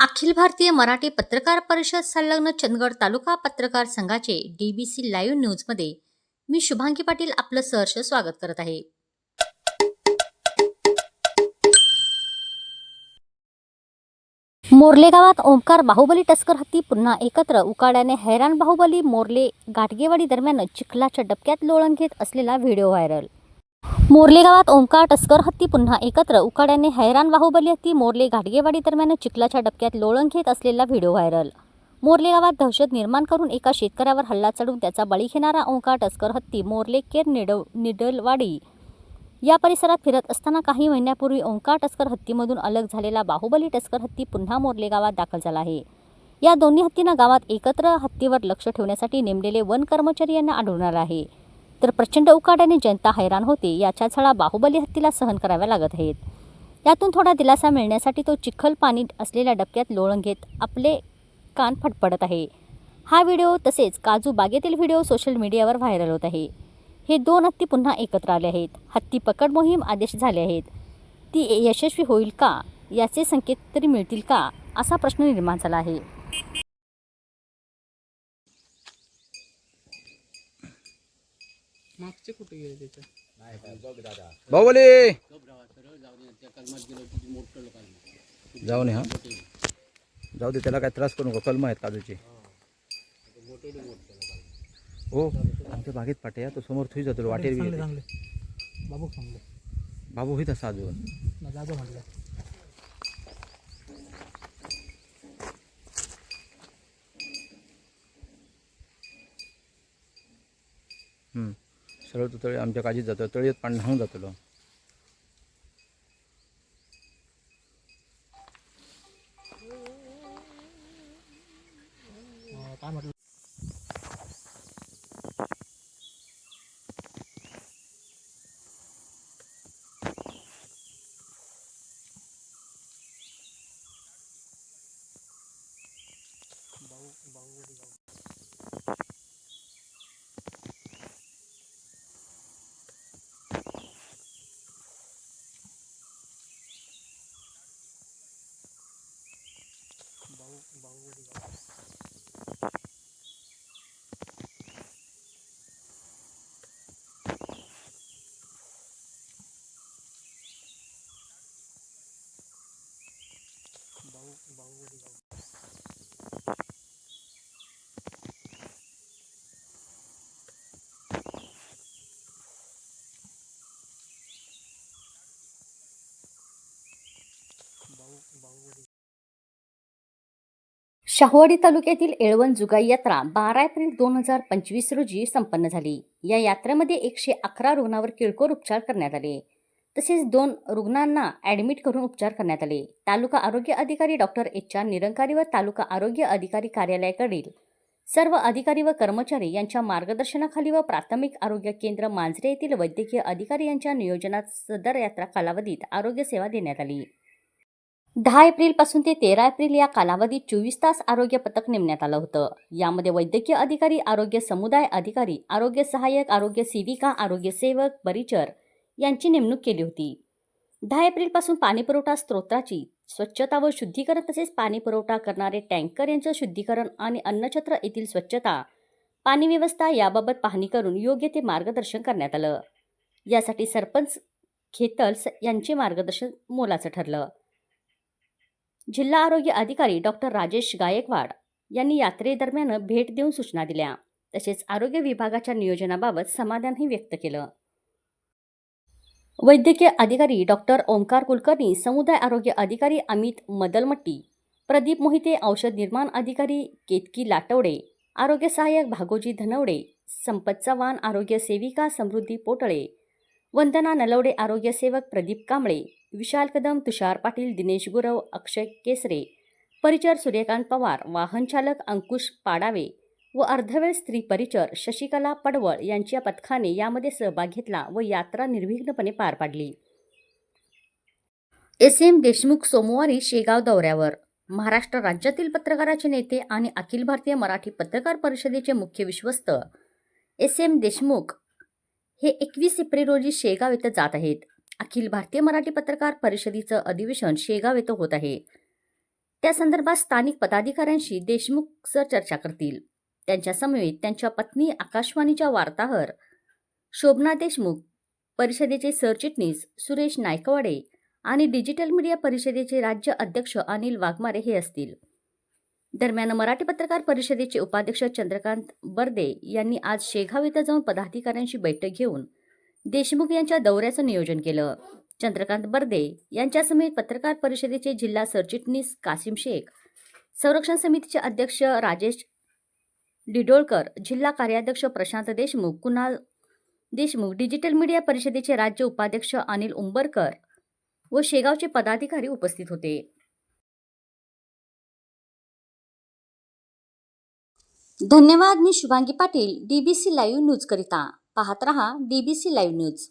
अखिल भारतीय मराठी पत्रकार परिषद संलग्न चंदगड तालुका पत्रकार संघाचे डीबीसी लाईव्ह न्यूजमध्ये मी शुभांगी पाटील आपलं सहर्ष स्वागत करत आहे. मोर्ले गावात ओंकार बाहुबली टस्कर हत्ती पुन्हा एकत्र उकाड्याने हैराण बाहुबली मोर्ले गाठगेवाडी दरम्यान चिखलाच्या डबक्यात लोळण घेत असलेला व्हिडिओ व्हायरल. मोर्ले गावात ओंकार टस्कर हत्ती पुन्हा एकत्र. उकाड्याने हैराण बाहुबली हत्ती मोर्ले घाटगेवाडी दरम्यान चिखलाच्या डबक्यात लोळण घेत असलेला व्हिडिओ व्हायरल. मोर्ले गावात दहशत निर्माण करून एका शेतकऱ्यावर हल्ला चढून त्याचा बळी घेणारा ओंकार टस्कर हत्ती मोर्ले केर निडव निडलवाडी. या परिसरात फिरत असताना काही महिन्यापूर्वी ओंकार टस्कर हत्तीमधून अलग झालेला बाहुबली टस्कर हत्ती पुन्हा मोर्ले गावात दाखल झाला आहे. या दोन्ही हत्तींना गावात एकत्र हत्तीवर लक्ष ठेवण्यासाठी नेमलेले वन कर्मचारी यांना आढळणार आहे. तर प्रचंड उकाड्याने जनता हैराण होते. याच्या छळा बाहुबली हत्तीला सहन कराव्या लागत आहेत. यातून थोडा दिलासा मिळण्यासाठी तो चिखल पाणी असलेल्या डबक्यात लोळण घेत आपले कान फटफडत आहे. हा व्हिडिओ तसेच काजू बागेतील व्हिडिओ सोशल मीडियावर व्हायरल होत आहे. हे दोन हत्ती पुन्हा एकत्र आले आहेत. हत्ती पकड मोहीम आदेश झाले आहेत. ती यशस्वी होईल का? याचे संकेत तरी मिळतील का? असा प्रश्न निर्माण झाला आहे. मागचे कुठे गेले त्याच्या बाहुबली! जाऊ नये हा. जाऊ दे त्याला काय त्रास करू नका कलम आहेत काजूची. हो आमच्या बागेत पाटे तो समोर थुई जातो वाटेर बी चांगले येते. चांगले. बाबू चांगले बाबू होईत असा अजून. ना जागा म्हटलं सरळ तो तळी आमच्या काजीत जातो तळीत पाणी न्हावून जातलो. अं, काय म्हटलं शाहवाडी तालुक्यातील एळवण जुगाई यात्रा बारा एप्रिल दोन हजार पंचवीस रोजी संपन्न झाली. या यात्रेमध्ये एकशे अकरा रुग्णांवर किरकोळ उपचार करण्यात आले. तसेच दोन रुग्णांना ॲडमिट करून उपचार करण्यात आले. तालुका आरोग्य अधिकारी डॉक्टर एच आर निरंकारी व तालुका आरोग्य अधिकारी कार्यालयाकडील सर्व अधिकारी व कर्मचारी यांच्या मार्गदर्शनाखाली व प्राथमिक आरोग्य केंद्र मांजरे येथील वैद्यकीय अधिकारी यांच्या नियोजनात सदर यात्रा कालावधीत आरोग्य सेवा देण्यात आली. दहा एप्रिलपासून ते तेरा एप्रिल या कालावधीत चोवीस तास आरोग्य पथक नेमण्यात आलं होतं. यामध्ये वैद्यकीय अधिकारी आरोग्य समुदाय अधिकारी आरोग्य सहाय्यक आरोग्य सेविका आरोग्य सेवक परिचर यांची नेमणूक केली होती. दहा एप्रिलपासून पाणीपुरवठा स्त्रोताची स्वच्छता व शुद्धीकरण तसेच पाणीपुरवठा करणारे टँकर यांचं शुद्धीकरण आणि अन्नछत्र येथील स्वच्छता पाणी व्यवस्था याबाबत पाहणी करून योग्य ते मार्गदर्शन करण्यात आलं. यासाठी सरपंच खेतल्स यांचे मार्गदर्शन मोलाचं ठरलं. जिल्हा आरोग्य अधिकारी डॉक्टर राजेश गायकवाड यांनी यात्रेदरम्यान भेट देऊन सूचना दिल्या. तसेच आरोग्य विभागाच्या नियोजनाबाबत समाधानही व्यक्त केलं. वैद्यकीय अधिकारी डॉक्टर ओंकार कुलकर्णी समुदाय आरोग्य अधिकारी अमित मदलमट्टी प्रदीप मोहिते औषध निर्माण अधिकारी केतकी लाटवडे आरोग्य सहाय्यक भागोजी धनवडे संपत चव्हाण आरोग्य सेविका समृद्धी पोटळे वंदना नलवडे आरोग्य सेवक प्रदीप कांबळे विशाल कदम तुषार पाटील दिनेश गुरव अक्षय केसरे परिचर सूर्यकांत पवार वाहनचालक अंकुश पाडावे व अर्धवेळ स्त्री परिचर शशिकला पडवळ यांच्या पथकाने यामध्ये सहभाग घेतला व यात्रा निर्विघ्नपणे पार पाडली. एस. एम. देशमुख सोमवारी शेगाव दौऱ्यावर. महाराष्ट्र राज्यातील पत्रकाराचे नेते आणि अखिल भारतीय मराठी पत्रकार परिषदेचे मुख्य विश्वस्त एस. एम. देशमुख हे एकवीस एप्रिल रोजी शेगाव येथे जात आहेत. अखिल भारतीय मराठी पत्रकार परिषदेचं अधिवेशन शेगाव येथे होत आहे. त्या संदर्भात स्थानिक पदाधिकाऱ्यांशी देशमुख सर चर्चा करतील. त्यांच्या समवेत त्यांच्या पत्नी आकाशवाणीच्या वार्ताहर शोभना देशमुख परिषदेचे सरचिटणीस सुरेश नायकवाडे आणि डिजिटल मीडिया परिषदेचे राज्य अध्यक्ष अनिल वाघमारे हे असतील. दरम्यान मराठी पत्रकार परिषदेचे उपाध्यक्ष चंद्रकांत बर्दे यांनी आज शेगाव इथं जाऊन पदाधिकाऱ्यांशी बैठक घेऊन देशमुख यांच्या दौऱ्याचं नियोजन केलं. चंद्रकांत बर्दे यांच्यासमेत पत्रकार परिषदेचे जिल्हा सरचिटणीस कासिम शेख संरक्षण समितीचे अध्यक्ष राजेश डिडोळकर जिल्हा कार्याध्यक्ष प्रशांत देशमुख कुणाल देशमुख डिजिटल मीडिया परिषदेचे राज्य उपाध्यक्ष अनिल उंबरकर व शेगावचे पदाधिकारी उपस्थित होते. धन्यवाद मी Shubhangi Patil DBC live news करिता. पाहत रहा सी लाईव्ह न्यूज